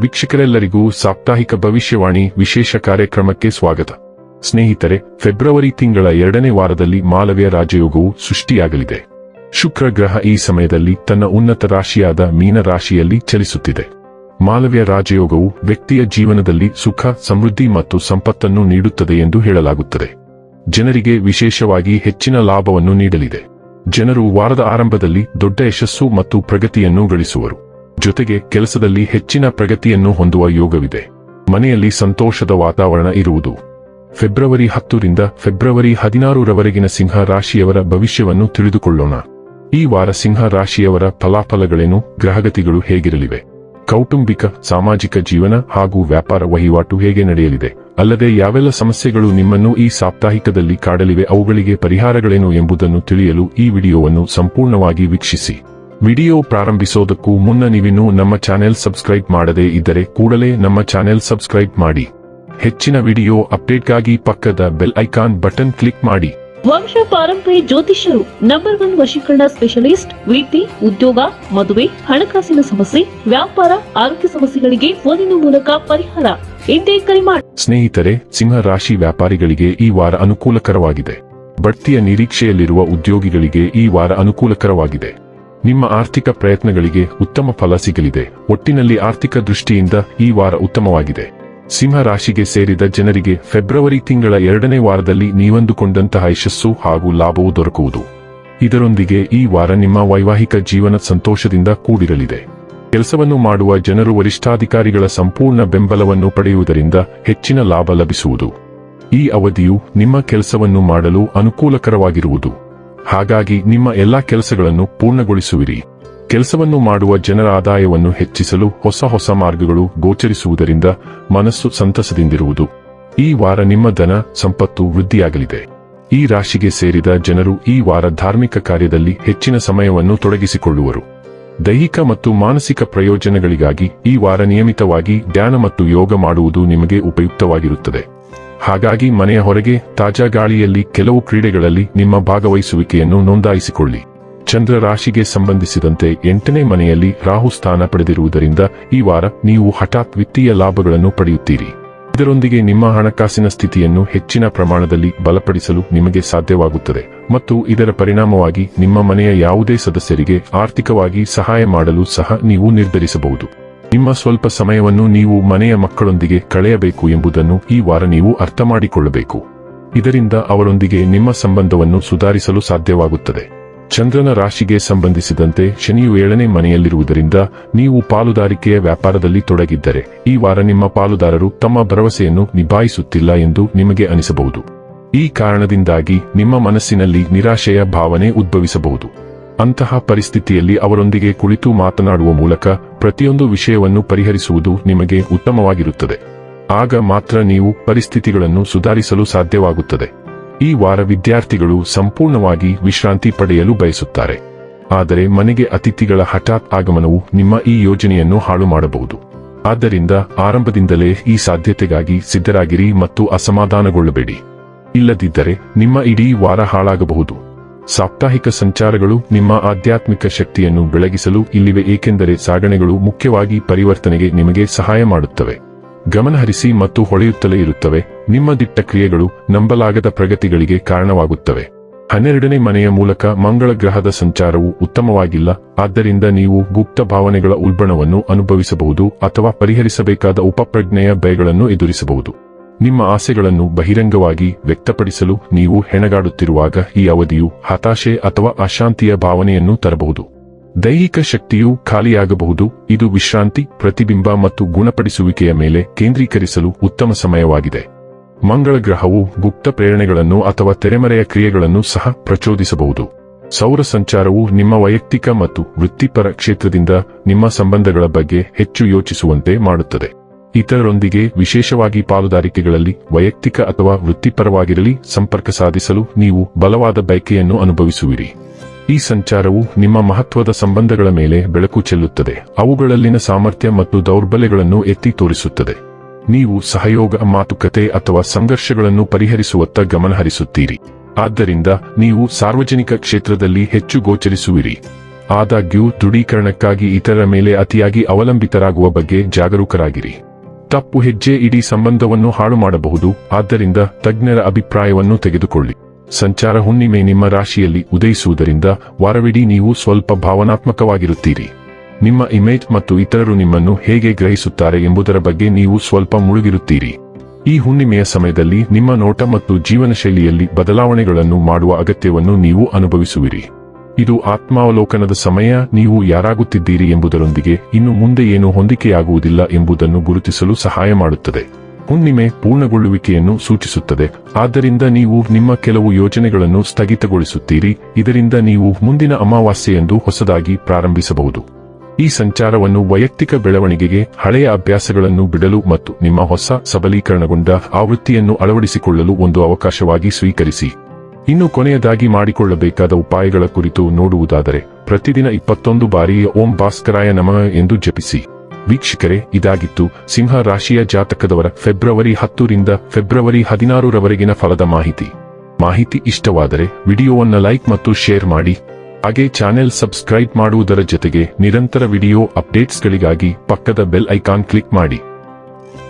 ವೀಕ್ಷಕರೆಲ್ಲರಿಗೂ ಸಾಪ್ತಾಹಿಕ ಭವಿಷ್ಯವಾಣಿ ವಿಶೇಷ ಕಾರ್ಯಕ್ರಮಕ್ಕೆ ಸ್ವಾಗತ. ಸ್ನೇಹಿತರೆ, ಫೆಬ್ರವರಿ ತಿಂಗಳ ಎರಡನೇ ವಾರದಲ್ಲಿ ಮಾಲವ್ಯ ರಾಜಯೋಗವು ಸೃಷ್ಟಿಯಾಗಲಿದೆ. ಶುಕ್ರ ಗ್ರಹ ಈ ಸಮಯದಲ್ಲಿ ತನ್ನ ಉನ್ನತ ರಾಶಿಯಾದ ಮೀನ ರಾಶಿಯಲ್ಲಿ ಚಲಿಸುತ್ತಿದೆ. ಮಾಲವ್ಯ ರಾಜಯೋಗವು ವ್ಯಕ್ತಿಯ ಜೀವನದಲ್ಲಿ ಸುಖ, ಸಮೃದ್ಧಿ ಮತ್ತು ಸಂಪತ್ತನ್ನು ನೀಡುತ್ತದೆ ಎಂದು ಹೇಳಲಾಗುತ್ತದೆ. ಜನರಿಗೆ ವಿಶೇಷವಾಗಿ ಹೆಚ್ಚಿನ ಲಾಭವನ್ನು ನೀಡಲಿದೆ. ಜನರು ವಾರದ ಆರಂಭದಲ್ಲಿ ದೊಡ್ಡ ಯಶಸ್ಸು ಮತ್ತು ಪ್ರಗತಿಯನ್ನು ಗಳಿಸುವರು. ಜೊತೆಗೆ ಕೆಲಸದಲ್ಲಿ ಹೆಚ್ಚಿನ ಪ್ರಗತಿಯನ್ನು ಹೊಂದುವ ಯೋಗವಿದೆ. ಮನೆಯಲ್ಲಿ ಸಂತೋಷದ ವಾತಾವರಣ ಇರುವುದು. ಫೆಬ್ರವರಿ ಹತ್ತರಿಂದ ಫೆಬ್ರವರಿ ಹದಿನಾರರವರೆಗಿನ ಸಿಂಹ ರಾಶಿಯವರ ಭವಿಷ್ಯವನ್ನು ತಿಳಿದುಕೊಳ್ಳೋಣ. ಈ ವಾರ ಸಿಂಹ ರಾಶಿಯವರ ಫಲಾಫಲಗಳೇನು, ಗ್ರಹಗತಿಗಳು ಹೇಗಿರಲಿವೆ? ಕೌಟುಂಬಿಕ, ಸಾಮಾಜಿಕ ಜೀವನ ಹಾಗೂ ವ್ಯಾಪಾರ ವಹಿವಾಟು ಹೇಗೆ ನಡೆಯಲಿದೆ? ಅಲ್ಲದೆ ಯಾವೆಲ್ಲ ಸಮಸ್ಯೆಗಳು ನಿಮ್ಮನ್ನು ಈ ಸಾಪ್ತಾಹಿಕದಲ್ಲಿ ಕಾಡಲಿವೆ, ಅವುಗಳಿಗೆ ಪರಿಹಾರಗಳೇನು ಎಂಬುದನ್ನು ತಿಳಿಯಲು ಈ ವಿಡಿಯೋವನ್ನು ಸಂಪೂರ್ಣವಾಗಿ ವೀಕ್ಷಿಸಿ. ವಿಡಿಯೋ ಪ್ರಾರಂಭಿಸೋದಕ್ಕೂ ಮುನ್ನ ನೀವಿನ್ನೂ ನಮ್ಮ ಚಾನೆಲ್ ಸಬ್ಸ್ಕ್ರೈಬ್ ಮಾಡದೇ ಇದ್ದರೆ ಕೂಡಲೇ ನಮ್ಮ ಚಾನೆಲ್ ಸಬ್ಸ್ಕ್ರೈಬ್ ಮಾಡಿ. ಹೆಚ್ಚಿನ ವಿಡಿಯೋ ಅಪ್ಡೇಟ್ಗಾಗಿ ಪಕ್ಕದ ಬೆಲ್ ಐಕಾನ್ ಬಟನ್ ಕ್ಲಿಕ್ ಮಾಡಿ. ವಂಶ ಪಾರಂಪರಿ ಜ್ಯೋತಿಷ್ಯರು ನಂಬರ್ ಒನ್ ವಶೀಕರಣ ಸ್ಪೆಷಲಿಸ್ಟ್ ವೃತ್ತಿ ಉದ್ಯೋಗ ಮದುವೆ ಹಣಕಾಸಿನ ಸಮಸ್ಯೆ ವ್ಯಾಪಾರ ಆರೋಗ್ಯ ಸಮಸ್ಯೆಗಳಿಗೆ ಫೋನಿನ ಮೂಲಕ ಪರಿಹಾರ. ಇಂದೇ ಕರೆ ಮಾಡಿ ಸ್ನೇಹಿತರೆ ಸಿಂಹ ರಾಶಿ ವ್ಯಾಪಾರಿಗಳಿಗೆ ಈ ವಾರ ಅನುಕೂಲಕರವಾಗಿದೆ. ಬಡ್ತಿಯ ನಿರೀಕ್ಷೆಯಲ್ಲಿರುವ ಉದ್ಯೋಗಿಗಳಿಗೆ ಈ ವಾರ ಅನುಕೂಲಕರವಾಗಿದೆ. ನಿಮ್ಮ ಆರ್ಥಿಕ ಪ್ರಯತ್ನಗಳಿಗೆ ಉತ್ತಮ ಫಲ ಸಿಗಲಿದೆ. ಒಟ್ಟಿನಲ್ಲಿ ಆರ್ಥಿಕ ದೃಷ್ಟಿಯಿಂದ ಈ ವಾರ ಉತ್ತಮವಾಗಿದೆ. ಸಿಂಹ ರಾಶಿಗೆ ಸೇರಿದ ಜನರಿಗೆ ಫೆಬ್ರವರಿ ತಿಂಗಳ ಎರಡನೇ ವಾರದಲ್ಲಿ ನೀವಂದುಕೊಂಡಂತಹ ಯಶಸ್ಸು ಹಾಗೂ ಲಾಭವು ದೊರಕುವುದು. ಇದರೊಂದಿಗೆ ಈ ವಾರ ನಿಮ್ಮ ವೈವಾಹಿಕ ಜೀವನ ಸಂತೋಷದಿಂದ ಕೂಡಿರಲಿದೆ. ಕೆಲಸವನ್ನು ಮಾಡುವ ಜನರು ವರಿಷ್ಠಾಧಿಕಾರಿಗಳ ಸಂಪೂರ್ಣ ಬೆಂಬಲವನ್ನು ಪಡೆಯುವುದರಿಂದ ಹೆಚ್ಚಿನ ಲಾಭ ಲಭಿಸುವುದು. ಈ ಅವಧಿಯು ನಿಮ್ಮ ಕೆಲಸವನ್ನು ಮಾಡಲು ಅನುಕೂಲಕರವಾಗಿರುವುದು. ಹಾಗಾಗಿ ನಿಮ್ಮ ಎಲ್ಲಾ ಕೆಲಸಗಳನ್ನು ಪೂರ್ಣಗೊಳಿಸುವಿರಿ. ಕೆಲಸವನ್ನು ಮಾಡುವ ಜನರ ಆದಾಯವನ್ನು ಹೆಚ್ಚಿಸಲು ಹೊಸ ಹೊಸ ಮಾರ್ಗಗಳು ಗೋಚರಿಸುವುದರಿಂದ ಮನಸ್ಸು ಸಂತಸದಿಂದಿರುವುದು. ಈ ವಾರ ನಿಮ್ಮ ಧನ ಸಂಪತ್ತು ವೃದ್ಧಿಯಾಗಲಿದೆ. ಈ ರಾಶಿಗೆ ಸೇರಿದ ಜನರು ಈ ವಾರ ಧಾರ್ಮಿಕ ಕಾರ್ಯದಲ್ಲಿ ಹೆಚ್ಚಿನ ಸಮಯವನ್ನು ತೊಡಗಿಸಿಕೊಳ್ಳುವರು. ದೈಹಿಕ ಮತ್ತು ಮಾನಸಿಕ ಪ್ರಯೋಜನಗಳಿಗಾಗಿ ಈ ವಾರ ನಿಯಮಿತವಾಗಿ ಧ್ಯಾನ ಮತ್ತು ಯೋಗ ಮಾಡುವುದು ನಿಮಗೆ ಉಪಯುಕ್ತವಾಗಿರುತ್ತದೆ. ಹಾಗಾಗಿ ಮನೆಯ ಹೊರಗೆ ತಾಜಾ ಗಾಳಿಯಲ್ಲಿ ಕೆಲವು ಕ್ರೀಡೆಗಳಲ್ಲಿ ನಿಮ್ಮ ಭಾಗವಹಿಸುವಿಕೆಯನ್ನು ನೋಂದಾಯಿಸಿಕೊಳ್ಳಿ. ಚಂದ್ರ ರಾಶಿಗೆ ಸಂಬಂಧಿಸಿದಂತೆ ಎಂಟನೇ ಮನೆಯಲ್ಲಿ ರಾಹು ಸ್ಥಾನ ಪಡೆದಿರುವುದರಿಂದ ಈ ವಾರ ನೀವು ಹಠಾತ್ ವಿತ್ತೀಯ ಲಾಭಗಳನ್ನು ಪಡೆಯುತ್ತೀರಿ. ಇದರೊಂದಿಗೆ ನಿಮ್ಮ ಹಣಕಾಸಿನ ಸ್ಥಿತಿಯನ್ನು ಹೆಚ್ಚಿನ ಪ್ರಮಾಣದಲ್ಲಿ ಬಲಪಡಿಸಲು ನಿಮಗೆ ಸಾಧ್ಯವಾಗುತ್ತದೆ ಮತ್ತು ಇದರ ಪರಿಣಾಮವಾಗಿ ನಿಮ್ಮ ಮನೆಯ ಯಾವುದೇ ಸದಸ್ಯರಿಗೆ ಆರ್ಥಿಕವಾಗಿ ಸಹಾಯ ಮಾಡಲು ಸಹ ನೀವು ನಿರ್ಧರಿಸಬಹುದು. ನಿಮ್ಮ ಸ್ವಲ್ಪ ಸಮಯವನ್ನು ನೀವು ಮನೆಯ ಮಕ್ಕಳೊಂದಿಗೆ ಕಳೆಯಬೇಕು ಎಂಬುದನ್ನು ಈ ವಾರ ನೀವು ಅರ್ಥ ಮಾಡಿಕೊಳ್ಳಬೇಕು ಇದರಿಂದ ಅವರೊಂದಿಗೆ ನಿಮ್ಮ ಸಂಬಂಧವನ್ನು ಸುಧಾರಿಸಲು ಸಾಧ್ಯವಾಗುತ್ತದೆ. ಚಂದ್ರನ ರಾಶಿಗೆ ಸಂಬಂಧಿಸಿದಂತೆ ಶನಿಯು ಏಳನೇ ಮನೆಯಲ್ಲಿರುವುದರಿಂದ ನೀವು ಪಾಲುದಾರಿಕೆಯ ವ್ಯಾಪಾರದಲ್ಲಿ ತೊಡಗಿದ್ದರೆ ಈ ವಾರ ನಿಮ್ಮ ಪಾಲುದಾರರು ತಮ್ಮ ಭರವಸೆಯನ್ನು ನಿಭಾಯಿಸುತ್ತಿಲ್ಲ ಎಂದು ನಿಮಗೆ ಅನಿಸಬಹುದು. ಈ ಕಾರಣದಿಂದಾಗಿ ನಿಮ್ಮ ಮನಸ್ಸಿನಲ್ಲಿ ನಿರಾಶೆಯ ಭಾವನೆ ಉದ್ಭವಿಸಬಹುದು. ಅಂತಹ ಪರಿಸ್ಥಿತಿಯಲ್ಲಿ ಅವರೊಂದಿಗೆ ಕುಳಿತು ಮಾತನಾಡುವ ಮೂಲಕ ಪ್ರತಿಯೊಂದು ವಿಷಯವನ್ನು ಪರಿಹರಿಸುವುದು ನಿಮಗೆ ಉತ್ತಮವಾಗಿರುತ್ತದೆ. ಆಗ ಮಾತ್ರ ನೀವು ಪರಿಸ್ಥಿತಿಗಳನ್ನು ಸುಧಾರಿಸಲು ಸಾಧ್ಯವಾಗುತ್ತದೆ. ಈ ವಾರ ವಿದ್ಯಾರ್ಥಿಗಳು ಸಂಪೂರ್ಣವಾಗಿ ವಿಶ್ರಾಂತಿ ಪಡೆಯಲು ಬಯಸುತ್ತಾರೆ. ಆದರೆ ಮನೆಗೆ ಅತಿಥಿಗಳ ಹಠಾತ್ ಆಗಮನವು ನಿಮ್ಮ ಈ ಯೋಜನೆಯನ್ನು ಹಾಳು ಮಾಡಬಹುದು. ಆದ್ದರಿಂದ ಆರಂಭದಿಂದಲೇ ಈ ಸಾಧ್ಯತೆಗಾಗಿ ಸಿದ್ಧರಾಗಿರಿ ಮತ್ತು ಅಸಮಾಧಾನಗೊಳ್ಳಬೇಡಿ. ಇಲ್ಲದಿದ್ದರೆ ನಿಮ್ಮ ಇಡೀ ವಾರ ಹಾಳಾಗಬಹುದು. ಸಾಪ್ತಾಹಿಕ ಸಂಚಾರಗಳು ನಿಮ್ಮ ಆಧ್ಯಾತ್ಮಿಕ ಶಕ್ತಿಯನ್ನು ಬೆಳಗಿಸಲು ಇಲ್ಲಿವೆ ಏಕೆಂದರೆ ಸಾಗಣೆಗಳು ಮುಖ್ಯವಾಗಿ ಪರಿವರ್ತನೆಗೆ ನಿಮಗೆ ಸಹಾಯ ಮಾಡುತ್ತವೆ. ಗಮನಹರಿಸಿ ಮತ್ತು ಹೊಳೆಯುತ್ತಲೇ ಇರುತ್ತವೆ. ನಿಮ್ಮ ದಿಟ್ಟ ಕ್ರಿಯೆಗಳು ನಂಬಲಾಗದ ಪ್ರಗತಿಗಳಿಗೆ ಕಾರಣವಾಗುತ್ತವೆ. ಹನ್ನೆರಡನೇ ಮನೆಯ ಮೂಲಕ ಮಂಗಳ ಗ್ರಹದ ಸಂಚಾರವು ಉತ್ತಮವಾಗಿಲ್ಲ. ಆದ್ದರಿಂದ ನೀವು ಗುಪ್ತ ಭಾವನೆಗಳ ಉಲ್ಬಣವನ್ನು ಅನುಭವಿಸಬಹುದು ಅಥವಾ ಪರಿಹರಿಸಬೇಕಾದ ಉಪಪ್ರಜ್ಞೆಯ ಭಯಗಳನ್ನು ಎದುರಿಸಬಹುದು. ನಿಮ್ಮ ಆಸೆಗಳನ್ನು ಬಹಿರಂಗವಾಗಿ ವ್ಯಕ್ತಪಡಿಸಲು ನೀವು ಹೆಣಗಾಡುತ್ತಿರುವಾಗ ಈ ಅವಧಿಯು ಹತಾಶೆ ಅಥವಾ ಅಶಾಂತಿಯ ಭಾವನೆಯನ್ನು ತರಬಹುದು. ದೈಹಿಕ ಶಕ್ತಿಯು ಖಾಲಿಯಾಗಬಹುದು. ಇದು ವಿಶ್ರಾಂತಿ, ಪ್ರತಿಬಿಂಬ ಮತ್ತು ಗುಣಪಡಿಸುವಿಕೆಯ ಮೇಲೆ ಕೇಂದ್ರೀಕರಿಸಲು ಉತ್ತಮ ಸಮಯವಾಗಿದೆ. ಮಂಗಳ ಗ್ರಹವು ಗುಪ್ತ ಪ್ರೇರಣೆಗಳನ್ನು ಅಥವಾ ತೆರೆಮರೆಯ ಕ್ರಿಯೆಗಳನ್ನು ಸಹ ಪ್ರಚೋದಿಸಬಹುದು. ಸೌರ ಸಂಚಾರವು ನಿಮ್ಮ ವೈಯಕ್ತಿಕ ಮತ್ತು ವೃತ್ತಿಪರ ಕ್ಷೇತ್ರದಿಂದ ನಿಮ್ಮ ಸಂಬಂಧಗಳ ಬಗ್ಗೆ ಹೆಚ್ಚು ಯೋಚಿಸುವಂತೆ ಮಾಡುತ್ತದೆ. ಇತರರೊಂದಿಗೆ ವಿಶೇಷವಾಗಿ ಪಾಲುದಾರಿಕೆಗಳಲ್ಲಿ, ವೈಯಕ್ತಿಕ ಅಥವಾ ವೃತ್ತಿಪರವಾಗಿರಲಿ ಸಂಪರ್ಕ ಸಾಧಿಸಲು ನೀವು ಬಲವಾದ ಬಯಕೆಯನ್ನು ಅನುಭವಿಸುವಿರಿ. ಈ ಸಂಚಾರವು ನಿಮ್ಮ ಮಹತ್ವದ ಸಂಬಂಧಗಳ ಮೇಲೆ ಬೆಳಕು ಚೆಲ್ಲುತ್ತದೆ. ಅವುಗಳಲ್ಲಿನ ಸಾಮರ್ಥ್ಯ ಮತ್ತು ದೌರ್ಬಲ್ಯಗಳನ್ನು ಎತ್ತಿ ತೋರಿಸುತ್ತದೆ. ನೀವು ಸಹಯೋಗ, ಮಾತುಕತೆ ಅಥವಾ ಸಂಘರ್ಷಗಳನ್ನು ಪರಿಹರಿಸುವತ್ತ ಗಮನಹರಿಸುತ್ತೀರಿ. ಆದ್ದರಿಂದ ನೀವು ಸಾರ್ವಜನಿಕ ಕ್ಷೇತ್ರದಲ್ಲಿ ಹೆಚ್ಚು ಗೋಚರಿಸುವಿರಿ. ಆದಾಗ್ಯೂ, ದೃಢೀಕರಣಕ್ಕಾಗಿ ಇತರರ ಮೇಲೆ ಅತಿಯಾಗಿ ಅವಲಂಬಿತರಾಗುವ ಬಗ್ಗೆ ಜಾಗರೂಕರಾಗಿರಿ. ತಪ್ಪು ಹೆಜ್ಜೆ ಇಡೀ ಸಂಬಂಧವನ್ನು ಹಾಳು ಮಾಡಬಹುದು. ಆದ್ದರಿಂದ ತಜ್ಞರ ಅಭಿಪ್ರಾಯವನ್ನು ತೆಗೆದುಕೊಳ್ಳಿ. ಸಂಚಾರ ಹುಣ್ಣಿಮೆ ನಿಮ್ಮ ರಾಶಿಯಲ್ಲಿ ಉದಯಿಸುವುದರಿಂದ ವಾರವಿಡೀ ನೀವು ಸ್ವಲ್ಪ ಭಾವನಾತ್ಮಕವಾಗಿರುತ್ತೀರಿ. ನಿಮ್ಮ ಇಮೇಜ್ ಮತ್ತು ಇತರರು ನಿಮ್ಮನ್ನು ಹೇಗೆ ಗ್ರಹಿಸುತ್ತಾರೆ ಎಂಬುದರ ಬಗ್ಗೆ ನೀವು ಸ್ವಲ್ಪ ಮುಳುಗಿರುತ್ತೀರಿ. ಈ ಹುಣ್ಣಿಮೆಯ ಸಮಯದಲ್ಲಿ ನಿಮ್ಮ ನೋಟ ಮತ್ತು ಜೀವನ ಶೈಲಿಯಲ್ಲಿ ಬದಲಾವಣೆಗಳನ್ನು ಮಾಡುವ ಅಗತ್ಯವನ್ನು ನೀವು ಅನುಭವಿಸುವಿರಿ. ಇದು ಆತ್ಮಾವಲೋಕನದ ಸಮಯ, ನೀವು ಯಾರಾಗುತ್ತಿದ್ದೀರಿ ಎಂಬುದರೊಂದಿಗೆ ಇನ್ನು ಮುಂದೆ ಏನು ಹೊಂದಿಕೆಯಾಗುವುದಿಲ್ಲ ಎಂಬುದನ್ನು ಗುರುತಿಸಲು ಸಹಾಯ ಮಾಡುತ್ತದೆ. ಹುಣ್ಣಿಮೆ ಪೂರ್ಣಗೊಳ್ಳುವಿಕೆಯನ್ನು ಸೂಚಿಸುತ್ತದೆ. ಆದ್ದರಿಂದ ನೀವು ನಿಮ್ಮ ಕೆಲವು ಯೋಜನೆಗಳನ್ನು ಸ್ಥಗಿತಗೊಳಿಸುತ್ತೀರಿ. ಇದರಿಂದ ನೀವು ಮುಂದಿನ ಅಮಾವಾಸ್ಯೆಯೆಂದು ಹೊಸದಾಗಿ ಪ್ರಾರಂಭಿಸಬಹುದು. ಈ ಸಂಚಾರವನ್ನು ವೈಯಕ್ತಿಕ ಬೆಳವಣಿಗೆಗೆ, ಹಳೆಯ ಅಭ್ಯಾಸಗಳನ್ನು ಬಿಡಲು ಮತ್ತು ನಿಮ್ಮ ಹೊಸ ಸಬಲೀಕರಣಗೊಂಡ ಆವೃತ್ತಿಯನ್ನು ಅಳವಡಿಸಿಕೊಳ್ಳಲು ಒಂದು ಅವಕಾಶವಾಗಿ ಸ್ವೀಕರಿಸಿ. ಇನ್ನು ಕೊನೆಯದಾಗಿ ಮಾಡಿಕೊಳ್ಳಬೇಕಾದ ಉಪಾಯಗಳ ಕುರಿತು ನೋಡುವುದಾದರೆ, ಪ್ರತಿದಿನ ಇಪ್ಪತ್ತೊಂದು ಬಾರಿ ಓಂ ಭಾಸ್ಕರಾಯ ನಮ ಎಂದು ಜಪಿಸಿ. ವೀಕ್ಷಕರೇ, ಇದಾಗಿತ್ತು ಸಿಂಹ ರಾಶಿಯ ಜಾತಕದವರ ಫೆಬ್ರವರಿ ಹತ್ತರಿಂದ ಫೆಬ್ರವರಿ ಹದಿನಾರರವರೆಗಿನ ಫಲದ ಮಾಹಿತಿ. ಮಾಹಿತಿ ಇಷ್ಟವಾದರೆ ವಿಡಿಯೋವನ್ನು ಲೈಕ್ ಮತ್ತು ಶೇರ್ ಮಾಡಿ. ಹಾಗೆ ಚಾನೆಲ್ ಸಬ್ಸ್ಕ್ರೈಬ್ ಮಾಡುವುದರ ಜೊತೆಗೆ ನಿರಂತರ ವಿಡಿಯೋ ಅಪ್ಡೇಟ್ಸ್ಗಳಿಗಾಗಿ ಪಕ್ಕದ ಬೆಲ್ ಐಕಾನ್ ಕ್ಲಿಕ್ ಮಾಡಿ.